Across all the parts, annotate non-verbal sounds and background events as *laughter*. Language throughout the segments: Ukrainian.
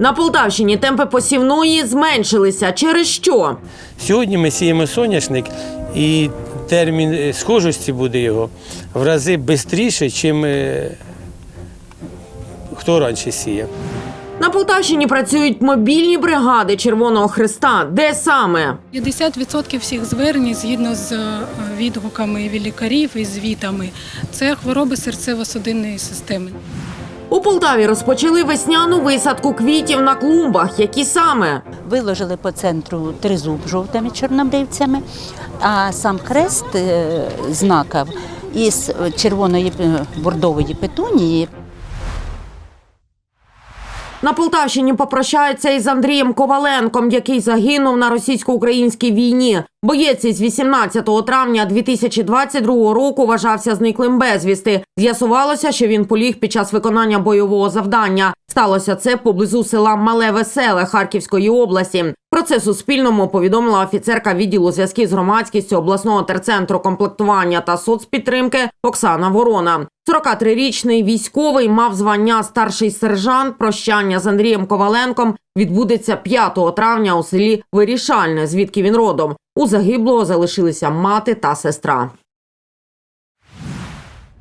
На Полтавщині темпи посівної зменшилися. Через що? Сьогодні ми сіємо соняшник, і термін е, схожості буде його в рази швидше, ніж хто раніше сіяв. На Полтавщині працюють мобільні бригади Червоного Христа. Де саме? 50% всіх звернень згідно з е, відгуками від лікарів і звітами. Це хвороби серцево-судинної системи. У Полтаві розпочали весняну висадку квітів на клумбах. Які саме? Виложили по центру тризуб жовтими чорнобривцями, а сам хрест знакав із червоної е, бордової петунії На Полтавщині попрощаються із Андрієм Коваленком, який загинув на російсько-українській війні. Боєць із 18 травня 2022 року вважався зниклим безвісти. З'ясувалося, що він поліг під час виконання бойового завдання. Сталося це поблизу села Мале Веселе Харківської області. Про це Суспільному повідомила офіцерка відділу зв'язків з громадськістю обласного терцентру комплектування та соцпідтримки Оксана Ворона. 43-річний військовий мав звання старший сержант. Прощання з Андрієм Коваленком відбудеться 5 травня у селі Вирішальне, звідки він родом. У загиблого залишилися мати та сестра.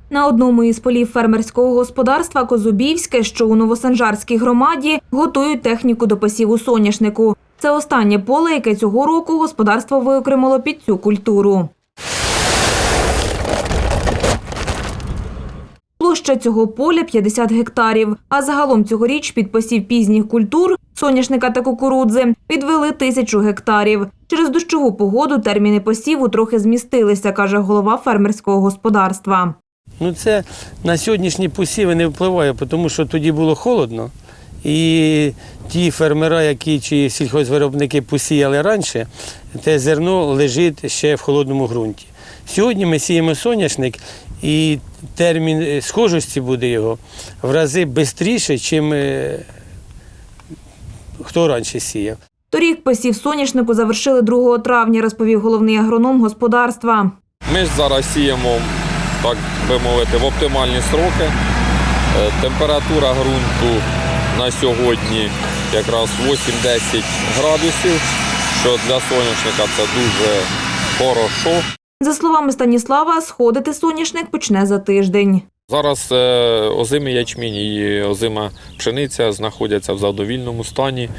На одному із полів фермерського господарства Козубівське, що у Новосанжарській громаді, готують техніку до посіву соняшнику. Це останнє поле, яке цього року господарство виокремило під цю культуру. Площа цього поля 50 гектарів, а загалом цьогоріч під посів пізніх культур соняшника та кукурудзи відвели тисячу гектарів. Через дощову погоду терміни посіву трохи змістилися, каже голова фермерського господарства. Ну це на сьогоднішні посіви не впливає, тому що тоді було холодно. І ті фермери, які чи сільхозвиробники посіяли раніше, те зерно лежить ще в холодному ґрунті. Сьогодні ми сіємо соняшник, і термін е, схожості буде його в рази швидше, ніж хто раніше сіяв. Торік посів соняшнику завершили 2 травня, розповів головний агроном господарства. Ми ж зараз сіємо, так би мовити, в оптимальні строки. Е, Температура ґрунту на сьогодні якраз 8-10 градусів, що для соняшника це дуже хорошо. За словами Станіслава, сходити соняшник почне за тиждень. Зараз е, озимий ячмінь і озима пшениця знаходяться в задовільному стані.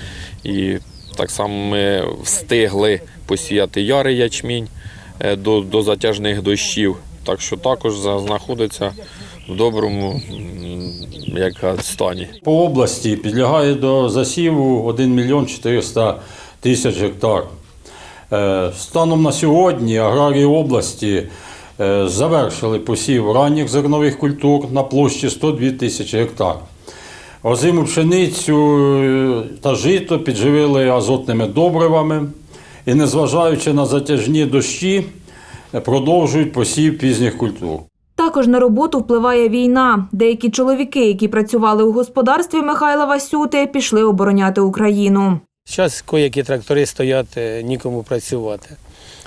І так само ми встигли посіяти ярий ячмінь е, до, до затяжних дощів. Так що також знаходиться в доброму як стані. По області підлягає до засіву 1 мільйон 400 тисяч гектар. Е, Станом на сьогодні аграрії області е, завершили посів ранніх зернових культур на площі 102 тисячі гектар. Озиму пшеницю е, та жито підживили азотними добривами і, незважаючи на затяжні дощі, продовжують посів пізніх культур. Також на роботу впливає війна. Деякі чоловіки, які працювали у господарстві Михайла Васюти, пішли обороняти Україну. Зараз коякі трактори стоять, е, нікому працювати.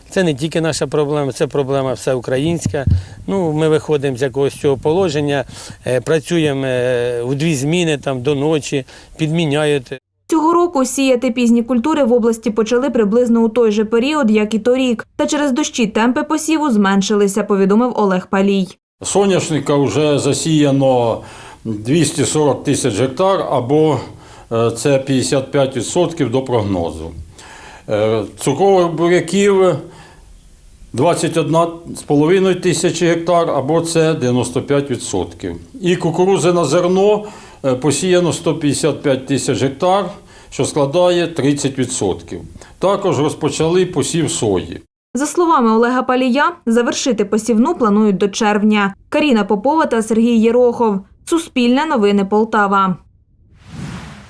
Це не тільки наша проблема, це проблема всеукраїнська. Ну, ми виходимо з якогось цього положення, е, працюємо е, у дві зміни там, до ночі, підміняють. Цього року сіяти пізні культури в області почали приблизно у той же період, як і торік. Та через дощі темпи посіву зменшилися, повідомив Олег Палій. Соняшника вже засіяно 240 тисяч гектар, або е, це 55% до прогнозу. Е, Цукрових буряків 21,5 тисячі гектар, або це 95%. І кукурузи на зерно е, посіяно 155 тисяч гектар, що складає 30%. Також розпочали посів сої. За словами Олега Палія, завершити посівну планують до червня. Каріна Попова та Сергій Єрохов. Суспільне новини Полтава.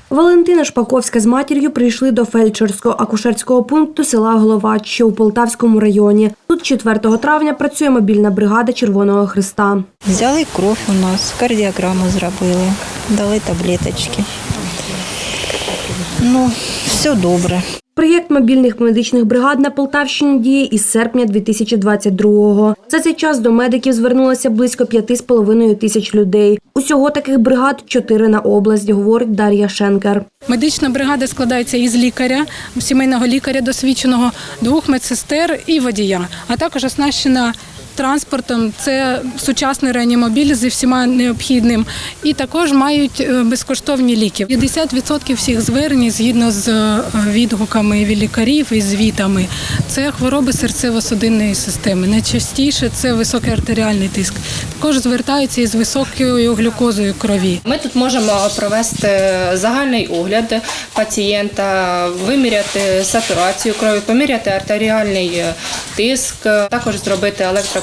Валентина Шпаковська з матір'ю прийшли до фельдшерського акушерського пункту села Головач, що у Полтавському районі. Тут 4 травня працює мобільна бригада Червоного Христа. Взяли кров у нас, кардіограму зробили, дали таблеточки. Ну, все добре. Проєкт мобільних медичних бригад на Полтавщині діє із серпня 2022-го. За цей час до медиків звернулося близько 5,5 тисяч людей. Усього таких бригад чотири на область, говорить Дар'я Шенкер. Медична бригада складається із лікаря, сімейного лікаря досвідченого, двох медсестер і водія, а також оснащена транспортом. Це сучасний реанімобіль зі всіма необхідним. І також мають е, безкоштовні ліки. 50% всіх звернень згідно з е, відгуками від лікарів і звітами. Це хвороби серцево-судинної системи. Найчастіше це високий артеріальний тиск. Також звертаються із високою глюкозою крові. Ми тут можемо провести загальний огляд пацієнта, виміряти сатурацію крові, поміряти артеріальний тиск, також зробити електрокардіограму,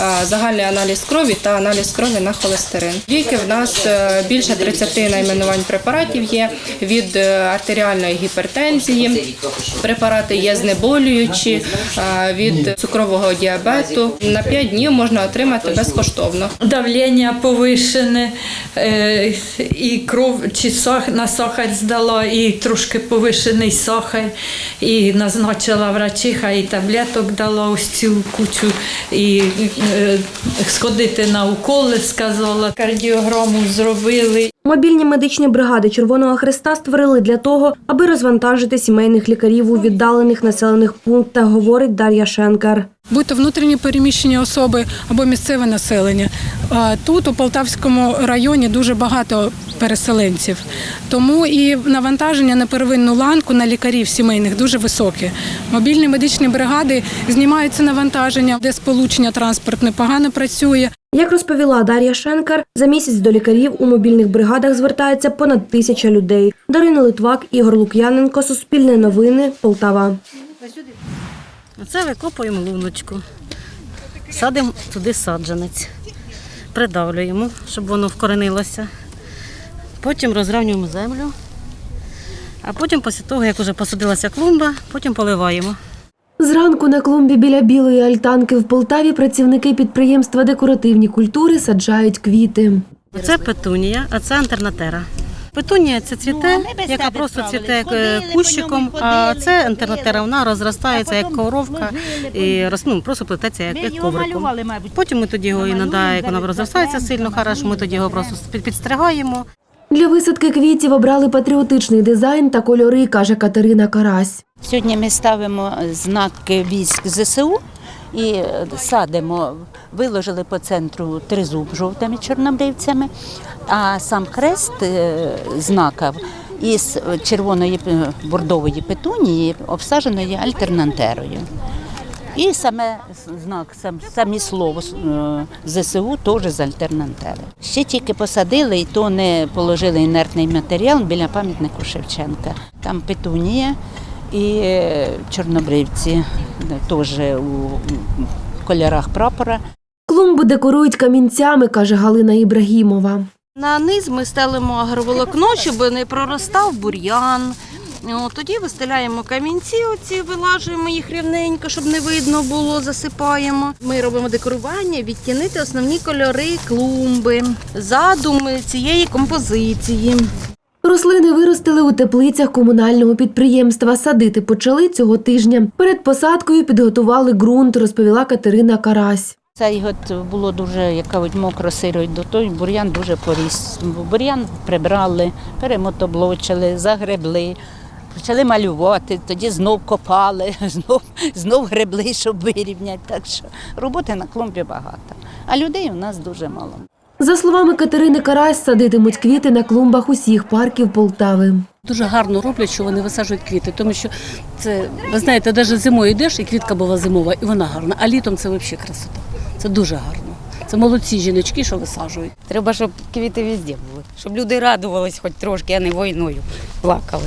е, загальний аналіз крові та аналіз крові на холестерин. Ліки в нас е, більше 30 найменувань препаратів є від е, артеріальної гіпертензії. Препарати є знеболюючі від цукрового діабету. На 5 днів можна отримати безкоштовно. давлення повишене, і кров чи на сахар здала, і трошки повишений сахар, і назначила врачиха, і таблеток дала ось цю кучу, і е, сходити на уколи, сказала, кардіограму зробили. Мобільні медичні бригади Червоного Христа створили для того, аби розвантажити сімейних лікарів у віддалених населених пунктах, говорить Дар'я Шенкер. будь то внутрішні переміщені особи або місцеве населення. Тут, у Полтавському районі, дуже багато переселенців. Тому і навантаження на первинну ланку на лікарів сімейних дуже високе. Мобільні медичні бригади знімають це навантаження, де сполучення транспортне погано працює. Як розповіла Дар'я Шенкер, за місяць до лікарів у мобільних бригадах звертається понад тисяча людей. Дарина Литвак, Ігор Лук'яненко, Суспільне новини, Полтава. Оце викопуємо луночку, садимо туди саджанець, придавлюємо, щоб воно вкоренилося. Потім розравнюємо землю, а потім, після того, як вже посадилася клумба, потім поливаємо. Зранку на клумбі біля білої альтанки в Полтаві працівники підприємства декоративні культури саджають квіти. Це петунія, а це антернатера. Петунія це цвіте, яка просто цвіте е, кущиком, а це антернатера, вона розростається як коровка і роз- ну, просто плететься як, як ковриком. Потім ми тоді його іноді, як вона розростається сильно хорошо, ми тоді його просто під- підстригаємо. Для висадки квітів обрали патріотичний дизайн та кольори, каже Катерина Карась. Сьогодні ми ставимо знак військ ЗСУ і садимо, виложили по центру тризуб жовтими чорнобривцями, а сам хрест е, знаків із червоної е, бордової петунії обсадженої альтернантерою. І саме знак, сам, самі слово е, ЗСУ теж з альтернантери. Ще тільки посадили, і то не положили інертний матеріал біля пам'ятнику Шевченка. Там петунія і е, чорнобривці е, теж у кольорах прапора. Клумбу декорують камінцями, каже Галина Ібрагімова. На низ ми стелимо агроволокно, щоб не проростав бур'ян. О, тоді вистеляємо камінці, оці вилажуємо їх рівненько, щоб не видно було, засипаємо. Ми робимо декорування, відтінити основні кольори клумби, задум цієї композиції. Рослини виростили у теплицях комунального підприємства. Садити почали цього тижня. Перед посадкою підготували ґрунт, розповіла Катерина Карась. Цей год було дуже, як кажуть, мокро сиро, до той бур'ян дуже поріс. Бур'ян прибрали, перемотоблочили, загребли, почали малювати, тоді знов копали, *laughs* знов, знов гребли, щоб вирівняти. Так що роботи на клумбі багато, а людей у нас дуже мало. За словами Катерини Карась, садитимуть квіти на клумбах усіх парків Полтави. Дуже гарно роблять, що вони висаджують квіти, тому що це, ви знаєте, навіть зимою йдеш, і квітка була зимова, і вона гарна. А літом це взагалі красота. Це дуже гарно. Це молодці жіночки, що висаджують. Треба, щоб квіти везде були, щоб люди радувались хоч трошки, а не війною плакали.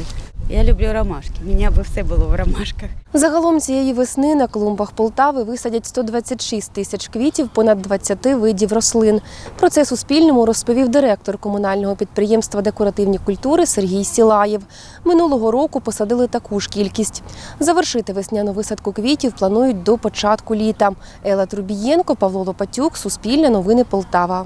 Я люблю ромашки. У мене би все було в ромашках. Загалом цієї весни на клумбах Полтави висадять 126 тисяч квітів, понад 20 видів рослин. Про це Суспільному розповів директор комунального підприємства декоративні культури Сергій Сілаєв. Минулого року посадили таку ж кількість. Завершити весняну висадку квітів планують до початку літа. Елла Трубієнко, Павло Лопатюк, Суспільне новини Полтава.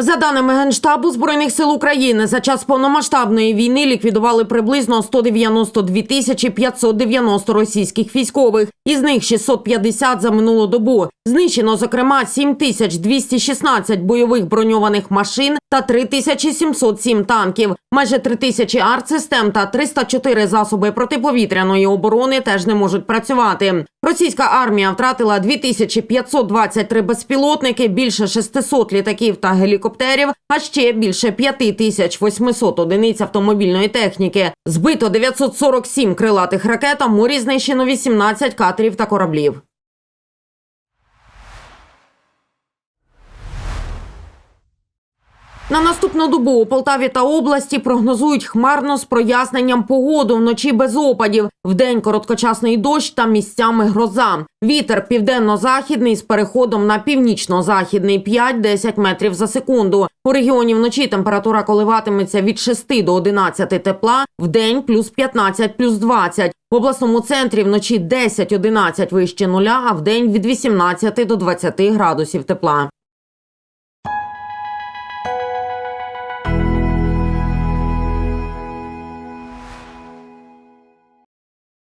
За даними Генштабу Збройних сил України, за час повномасштабної війни ліквідували приблизно 192 тисячі 590 російських військових, із них 650 за минулу добу. Знищено, зокрема, 7 тисяч 216 бойових броньованих машин та 3707 танків, майже 3 тисячі артсистем та 304 засоби протиповітряної оборони теж не можуть працювати. Російська армія втратила 2523 безпілотники, більше 600 літаків та гелікоптерів, а ще більше 5800 одиниць автомобільної техніки. Збито 947 крилатих ракет, а морі знищено 18 катерів та кораблів. На наступну добу у Полтаві та області прогнозують хмарно з проясненням погоду вночі без опадів. Вдень короткочасний дощ та місцями гроза. Вітер південно-західний з переходом на північно-західний 5-10 метрів за секунду. У регіоні вночі температура коливатиметься від 6 до 11 тепла, вдень плюс 15, плюс 20. В обласному центрі вночі 10-11 вище нуля, а вдень від 18 до 20 градусів тепла.